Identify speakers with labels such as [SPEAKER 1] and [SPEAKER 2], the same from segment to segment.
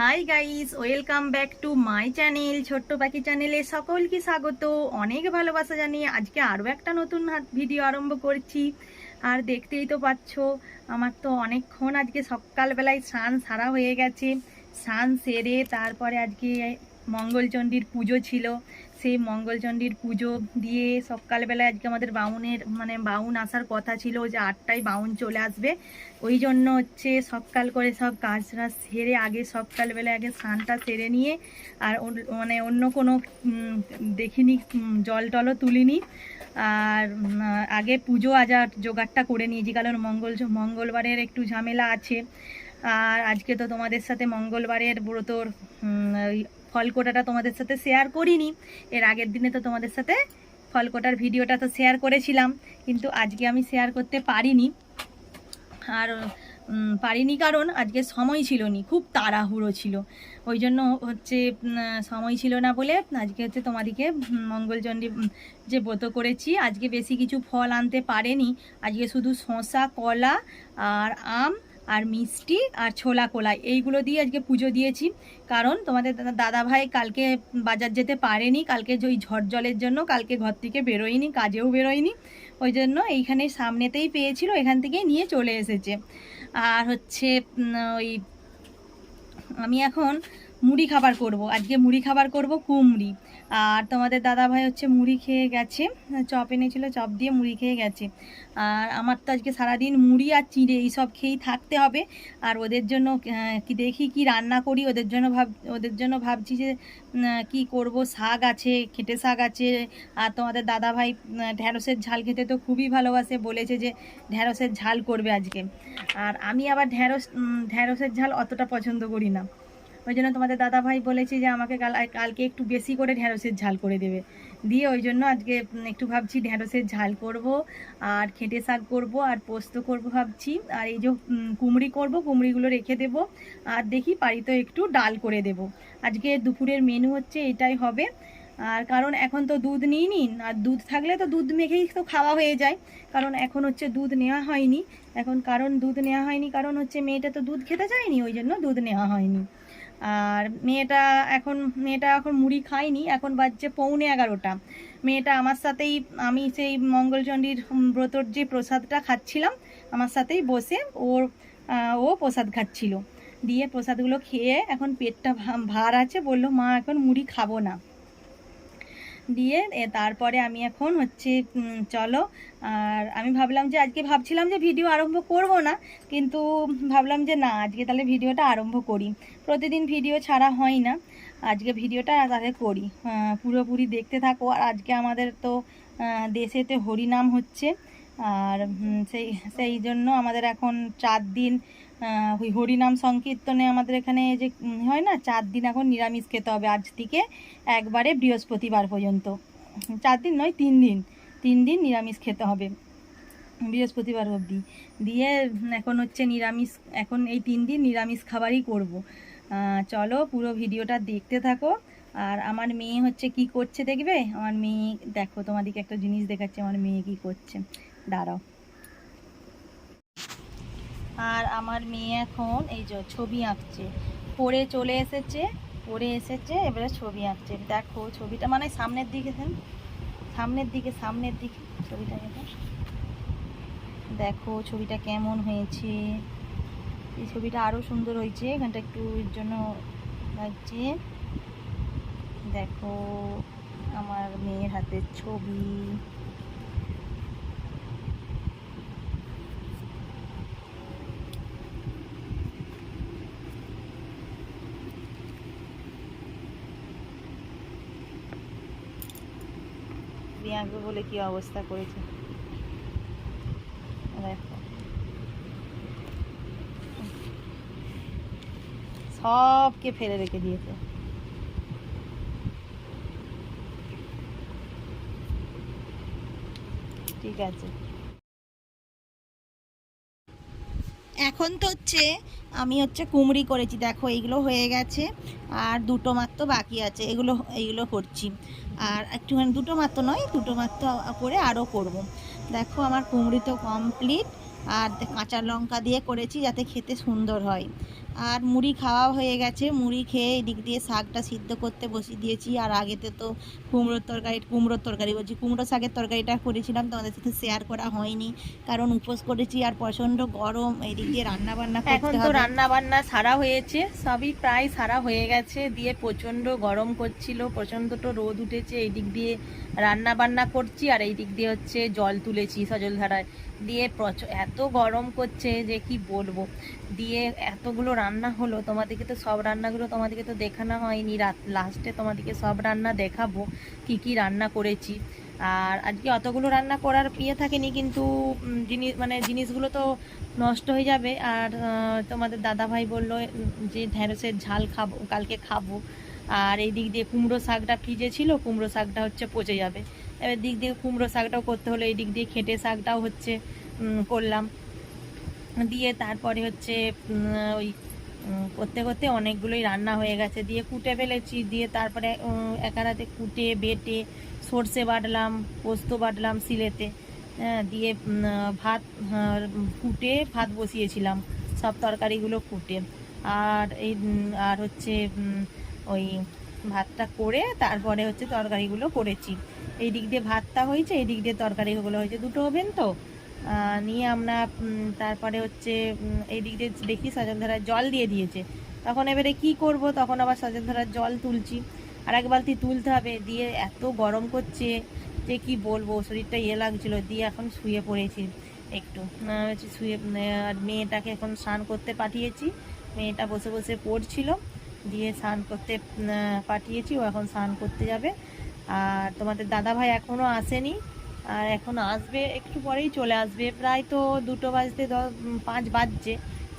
[SPEAKER 1] Hi guys welcome back to my channel ছোট্ট পাখি চ্যানেলে সকলকে স্বাগত। অনেক ভালোবাসা জানিয়ে আজকে আরও একটা নতুন ভিডিও আরম্ভ করছি। আর দেখতেই তো পাচ্ছ, আমার তো অনেকক্ষণ আজকে সকালবেলায় স্নান সারা হয়ে গেছে। স্নান সেরে তারপরে আজকে মঙ্গলচণ্ডীর পুজো ছিল। সেই মঙ্গলচণ্ডীর পুজো দিয়ে সকালবেলায় আজকে আমাদের বাউনের মানে বাউন আসার কথা ছিল যে আটটায় বাউন চলে আসবে। ওই জন্য হচ্ছে সকাল করে সব কাজটা সেরে আগে সকালবেলায় আগে স্নানটা সেরে নিয়ে আর মানে অন্য কোনো দেখিনি জল টলও তুলিনি। আর আগে পুজো আজার জোগাড়টা করে নিয়েছি, কারণ মঙ্গল, মঙ্গলবারের একটু ঝামেলা আছে। আর আজকে তো তোমাদের সাথে মঙ্গলবারের ব্রতর ফলকোটাটা তোমাদের সাথে শেয়ার করিনি। এর আগের দিনে তো তোমাদের সাথে ফলকোটার ভিডিওটা তো শেয়ার করেছিলাম কিন্তু আজকে আমি শেয়ার করতে পারিনি। আর পারিনি কারণ আজকে সময় ছিল নি খুব তাড়াহুড়ো ছিল। ওই জন্য হচ্ছে সময় ছিল না বলে আজকে হচ্ছে তোমাদেরকে উম, মঙ্গলচণ্ডী যে ব্রত করেছি আজকে বেশি কিছু ফল আনতে পারেনি। আজকে শুধু শসা কলা আর আম আর মিষ্টি আর ছোলা কোলাই। এইগুলো দিয়ে আজকে পুজো দিয়েছি। কারণ তোমাদের দাদা- ভাই কালকে বাজার যেতে পারেনি, কালকে ওই ঝড় জলের জন্য কালকে ঘর থেকে বেরোয়নি, কাজেও বেরোয়নি। ওই জন্য এইখানে সামনেতেই পেয়েছিল, এখান থেকেই নিয়ে চলে এসেছে। আর হচ্ছে ওই আমি এখন মুড়ি খাবার করব। আজকে মুড়ি খাবার করব কুমড়ি। আর তোমাদের দাদা ভাই হচ্ছে মুড়ি খেয়ে গেছে। চপ এনেছিল, চপ দিয়ে মুড়ি খেয়ে গেছে। আর আমার তো আজকে সারাদিন মুড়ি আর চিড়ে এইসব খেয়েই থাকতে হবে। আর ওদের জন্য দেখি কি রান্না করি, ওদের জন্য ভাব, ওদের জন্য ভাবছি যে কি করব? শাক আছে, খেটে শাক আছে। আর তোমাদের দাদা ভাই ঢ্যাঁড়সের ঝাল খেতে তো খুবই ভালোবাসে। বলেছে যে ঢ্যাঁড়সের ঝাল করবে আজকে। আর আমি আবার ঢ্যাঁড়স ঢ্যাঁড়সের ঝাল অতটা পছন্দ করি না। ওই জন্য তোমাদের দাদা ভাই বলেছে যে আমাকে কাল, কালকে একটু বেশি করে ঢ্যাঁড়সের ঝাল করে দেবে। দিয়ে ওই জন্য আজকে একটু ভাবছি ঢ্যাঁড়সের ঝাল করব, আর খেটে শাক করব, আর পোস্ত করব ভাবছি। আর এই যে কুমড়ি করব, কুমড়িগুলো রেখে দেব, আর দেখি পারি তো একটু ডাল করে দেব। আজকে দুপুরের মেনু হচ্ছে এটাই হবে। আর কারণ এখন তো দুধ নিই নিন আর দুধ থাকলে তো দুধ মেখেই তো খাওয়া হয়ে যায়। কারণ এখন হচ্ছে দুধ নেওয়া হয়নি। এখন কারণ দুধ নেওয়া হয়নি, কারণ হচ্ছে মেয়েটা তো দুধ খেতে চায়নি ওই জন্য দুধ নেওয়া হয়নি। আর মেয়েটা এখন মেয়েটা এখন মুড়ি খায়নি, এখন বাজছে পৌনে এগারোটা। মেয়েটা আমার সাথেই, আমি সেই মঙ্গলচণ্ডীর ব্রতর যে প্রসাদটা খাচ্ছিলাম, আমার সাথেই বসে ওর ও প্রসাদ খাচ্ছিল। দিয়ে প্রসাদগুলো খেয়ে এখন পেটটা ভার আছে, বলল, মা, এখন মুড়ি খাব না। দিয়ে তারপরে আমি এখন হচ্ছে চলো, আর আমি ভাবলাম যে, আজকে ভাবছিলাম যে ভিডিও আরম্ভ করব না, কিন্তু ভাবলাম যে না, আজকে তাহলে ভিডিওটা আরম্ভ করি। প্রতিদিন ভিডিও ছাড়া হয় না, আজকে ভিডিওটা তাহলে করি। পুরোপুরি দেখতে থাকো, আর আজকে আমাদের তো দেশেতে হরিনাম হচ্ছে, আর সেই সেই জন্য আমাদের এখন চার দিন ওই হরিনাম সংকীর্তনে আমাদের এখানে যে হয় না, চার দিন এখন নিরামিষ খেতে হবে আজ থেকে একবারে বৃহস্পতিবার পর্যন্ত। চার দিন নয়, তিন দিন। তিন দিন নিরামিষ খেতে হবে। বৃহস্পতিবার অবধি। দিয়ে এখন হচ্ছে নিরামিষ, এখন এই তিন দিন নিরামিষ খাবারই করব। চলো পুরো ভিডিওটা দেখতে থাকো। আর আমার মেয়ে হচ্ছে কি করছে দেখবে? আমার মেয়ে, দেখো তোমাদেরকে একটা জিনিস দেখাচ্ছে, আমার মেয়ে কি করছে। দাঁড়াও। আর আমার মেয়ে এখন এই যে ছবি আঁকছে। পড়ে চলে এসেছে, পড়ে এসেছে, এবারে ছবি আঁকছে। দেখো ছবিটা মানে সামনের দিকে সামনের দিকে সামনের দিকে ছবিটা দেখো। ছবিটা কেমন হয়েছে। এই ছবিটা আরও সুন্দর হয়েছে। এখানটা একটু জন্য লাগছে। দেখো আমার মেয়ের হাতের ছবি। ছবি আঁকবে বলে কি অবস্থা করেছে? দেখো। সবকে ফেলে রেখে দিয়েছে। ঠিক আছে। এখন তো হচ্ছে আমি হচ্ছে কুমড়ি করেছি, দেখো এইগুলো হয়ে গেছে, আর দুটো মাত্র বাকি আছে, এগুলো, এইগুলো করছি আর একটুখানি দুটো মাত্র নয়, দুটো মাত্র করে আরও করব। দেখো আমার কুমড়ি তো কমপ্লিট আর কাঁচা লঙ্কা দিয়ে করেছি যাতে খেতে সুন্দর হয়।
[SPEAKER 2] আর মুড়ি খাওয়া হয়ে গেছে। মুড়ি খেয়ে এদিক দিয়ে শাকটা সিদ্ধ করতে বসিয়ে দিয়েছি। আর আগেতে তো কুমড়োর তরকারি কুমড়োর তরকারি বলছি। কুমড়ো শাকের তরকারিটা করেছিলাম তোমাদের সাথে শেয়ার করা হয়নি। কারণ উপোস করেছি আর প্রচণ্ড গরম। এদিক দিয়ে রান্না বান্না
[SPEAKER 1] এখন তো রান্নাবান্না সারা হয়েছে। সবই প্রায় সারা হয়ে গেছে। দিয়ে প্রচণ্ড গরম করছিল। প্রচণ্ড তো রোদ উঠেছে। এই দিক দিয়ে রান্নাবান্না করছি। আর এই দিক দিয়ে হচ্ছে জল তুলেছি সজলধারায় দিয়ে প্রচ- এত গরম করছে যে কি বলব? দিয়ে এতগুলো রান্না হলো, তোমাদেরকে তো সব রান্নাগুলো তোমাদেরকে তো দেখানো হয়নি। রাত লাস্টে তোমাদেরকে সব রান্না দেখাবো, কি কি রান্না করেছি। আর আজকে অতগুলো রান্না করার ইয়ে থাকেনি কিন্তু জিনিস মানে জিনিসগুলো তো নষ্ট হয়ে যাবে। আর তোমাদের দাদা ভাই বলল যে ঢ্যাঁড়সের ঝাল খাব, কালকে খাব। আর এই দিক দিয়ে কুমড়ো শাকটা ফ্রিজে ছিল, কুমড়ো শাকটা হচ্ছে পচে যাবে। এবার দিক দিয়ে কুমড়ো শাকটাও করতে হলো এই দিক দিয়ে খেটে শাকটাও হচ্ছে। করলাম। দিয়ে তারপরে হচ্ছে ওই করতে করতে অনেকগুলোই রান্না হয়ে গেছে। দিয়ে কুটে ফেলেছি। দিয়ে তারপরে একারাতে কুটে বেটে সর্ষে বাটলাম পোস্ত বাটলাম সিলেতে হ্যাঁ, দিয়ে ভাত কুটে ভাত বসিয়েছিলাম। সব তরকারিগুলো কুটে। আর এই আর হচ্ছে ওই ভাতটা করে তারপরে হচ্ছে তরকারিগুলো করেছি। এই দিক দিয়ে ভাতটা হয়েছে এই দিক দিয়ে তরকারিগুলো হয়েছে। দুটো ওভেন তো? নিয়ে আমরা তারপরে হচ্ছে এই দিক দিয়ে দেখি সজলধারায় জল দিয়ে দিয়েছে। তখন এবারে কি করব? তখন আবার সজলধারার জল তুলছি। আর এক বালতি তুলতে হবে। দিয়ে এত গরম করছে যে কি বলব, শরীরটা ইয়ে লাগছিল। দিয়ে এখন শুয়ে পড়েছি একটু। শুয়ে আর মেয়েটাকে এখন স্নান করতে পাঠিয়েছি। মেয়েটা বসে বসে পড়ছিল। দিয়ে স্নান করতে পাঠিয়েছি। ও এখন স্নান করতে যাবে। আর তোমাদের দাদা ভাই এখনও আসেনি। আর এখন আসবে, একটু পরেই চলে আসবে। প্রায় তো দুটো বাজতে দশ পাঁচ বাজছে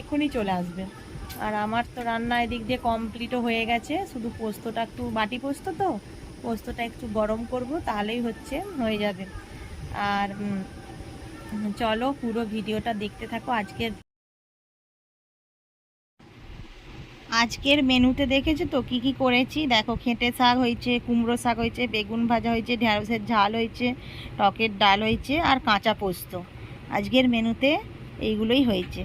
[SPEAKER 1] এক্ষুনি চলে আসবে। আর আমার তো রান্না এদিক দিয়ে কমপ্লিটও হয়ে গেছে। শুধু পোস্তটা একটু, বাটি পোস্ত তো, পোস্তটা একটু গরম করব, তাহলেই হচ্ছে, হয়ে যাবে। আর চলো পুরো ভিডিওটা দেখতে থাকো। আজকের
[SPEAKER 2] আজকের মেনুতে দেখেছ তো? কি কি করেছি? দেখো, খেঁটে শাক হয়েছে, কুমড়ো শাক হয়েছে, বেগুন ভাজা হয়েছে ঢ্যাঁড়সের ঝাল হয়েছে, টকের ডাল হয়েছে, আর কাঁচা পোস্ত। আজকের মেনুতে এইগুলোই হয়েছে।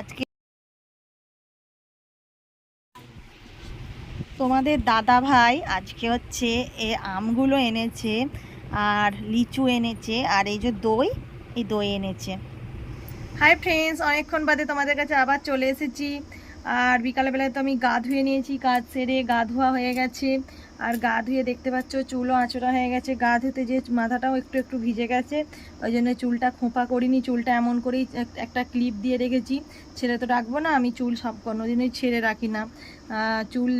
[SPEAKER 2] আজকে তোমাদের দাদা ভাই আজকে হচ্ছে এ আমগুলো এনেছে, আর লিচু এনেছে, আর এই যে দই, এই দই এনেছে।
[SPEAKER 1] হাই ফ্রেন্ডস অনেকক্ষণ বাদে তোমাদের কাছে আবার চলে এসেছি। আর বিকালবেলায় তো আমি গা ধুয়ে নিয়েছি, কাজ সেরে গা ধোয়া হয়ে গেছে। আর গা ধুয়ে দেখতে পাচ্ছ, চুলও আঁচড়া হয়ে গেছে। গা ধুতে যে মাথাটাও একটু একটু ভিজে গেছে, ওই জন্য চুলটা খোঁপা করিনি। চুলটা এমন করেই একটা ক্লিপ দিয়ে রেখেছি। ছেড়ে তো রাখব না, আমি চুল সব কোনোদিনই ছেড়ে রাখি না। চুল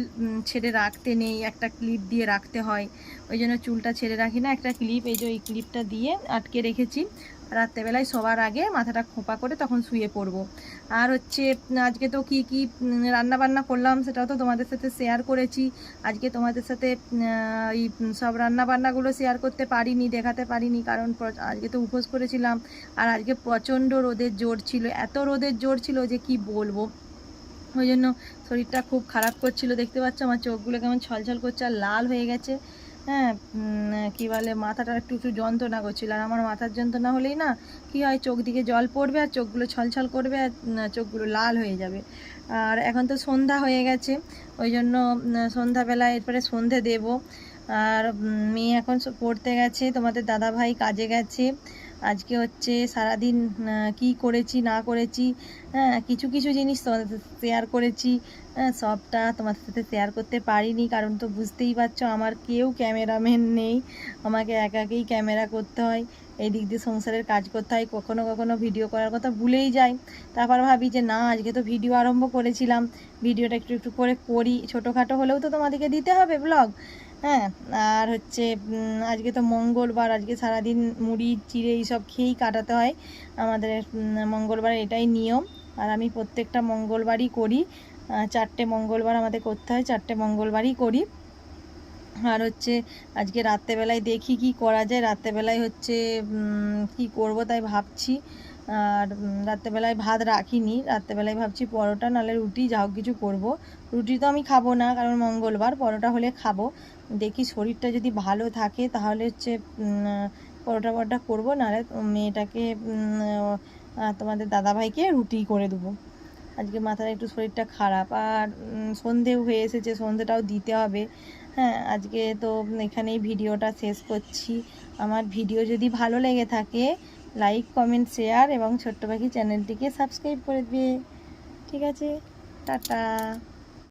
[SPEAKER 1] ছেড়ে রাখতে নেই, একটা ক্লিপ দিয়ে রাখতে হয়। ওই জন্য চুলটা ছেড়ে রাখি না, একটা ক্লিপ এই যে এই ক্লিপটা দিয়ে আটকে রেখেছি। রাত্রেবেলায় সবার আগে মাথাটা খোঁপা করে তখন শুয়ে পড়ব। আর হচ্ছে, আজকে তো কি কি রান্না বান্না করলাম সেটাও তো তোমাদের সাথে শেয়ার করেছি। আজকে তোমাদের সাথে এই সব রান্না বান্নাগুলো শেয়ার করতে পারিনি, দেখাতে পারিনি, কারণ আজকে তো উপোস করেছিলাম। আর আজকে প্রচণ্ড রোদের জোর ছিল, এত রোদের জোর ছিল যে কি বলব? ওই জন্য শরীরটা খুব খারাপ করছিল। দেখতে পাচ্ছ আমার চোখগুলো কেমন ছলছল করছে, আর লাল হয়ে গেছে। হ্যাঁ কী বলে, মাথাটা একটু একটু যন্ত্রণা করছিল। আর আমার মাথার যন্ত্রণা হলেই না, কি হয়, চোখ দিকে জল পড়বে আর চোখগুলো ছলছল করবে আর চোখগুলো লাল হয়ে যাবে। আর এখন তো সন্ধ্যা হয়ে গেছে, ওই জন্য সন্ধ্যাবেলা এরপরে সন্ধে দেব। আর মেয়ে এখন পড়তে গেছে, তোমাদের দাদা ভাই কাজে গেছে। আজকে হচ্ছে সারাদিন কি করেছি, না করেছি হ্যাঁ কিছু কিছু জিনিস তোমাদের শেয়ার করেছি হ্যাঁ সবটা তোমাদের সাথে শেয়ার করতে পারিনি, কারণ তো বুঝতেই পারছ আমার কেউ ক্যামেরাম্যান নেই, আমাকে একাকেই ক্যামেরা করতে হয়, এই দিক দিয়ে সংসারের কাজ করতে হয়, কখনো কখনো ভিডিও করার কথা ভুলেই যাই, তারপর ভাবি যে না, আজকে তো ভিডিও আরম্ভ করেছিলাম ভিডিওটা একটু একটু করে করি, ছোটোখাটো হলেও তো তোমাদেরকে দিতে হবে ব্লগ হ্যাঁ আর হচ্ছে আজকে তো মঙ্গলবার, আজকে সারাদিন মুড়ি, চিড়ে এইসব খেয়েই কাটাতে হয়। আমাদের মঙ্গলবার এটাই নিয়ম। আর আমি প্রত্যেকটা মঙ্গলবারই করি। চারটে মঙ্গলবার আমাদের করতে হয়, চারটে মঙ্গলবারই করি। আর হচ্ছে, আজকে রাত্রেবেলায় দেখি কি করা যায়। রাত্রেবেলায় হচ্ছে কি করব তাই ভাবছি। আর রাত্রেবেলায় ভাত রাখিনি। রাত্রেবেলায় ভাবছি পরোটা, নাহলে রুটি, যা হোক কিছু করব। রুটি তো আমি খাব না, কারণ মঙ্গলবার। পরোটা হলে খাব। দেখি শরীরটা যদি ভালো থাকে, তাহলে হচ্ছে পরোটা পরোটা করব, নাহলে মেয়েটাকে তোমাদের দাদাভাইকে রুটি করে দেবো। আজকে মাথার একটু শরীরটা খারাপ। আর সন্ধেও হয়ে এসেছে, সন্ধেটাও দিতে হবে। হ্যাঁ আজকে তো এখানেই ভিডিওটা শেষ করছি। আমার ভিডিও যদি ভালো লেগে থাকে লাইক কমেন্ট শেয়ার এবং ছোট্ট পাখি চ্যানেলটিকে সাবস্ক্রাইব করে দিয়ে ঠিক আছে? টাটা।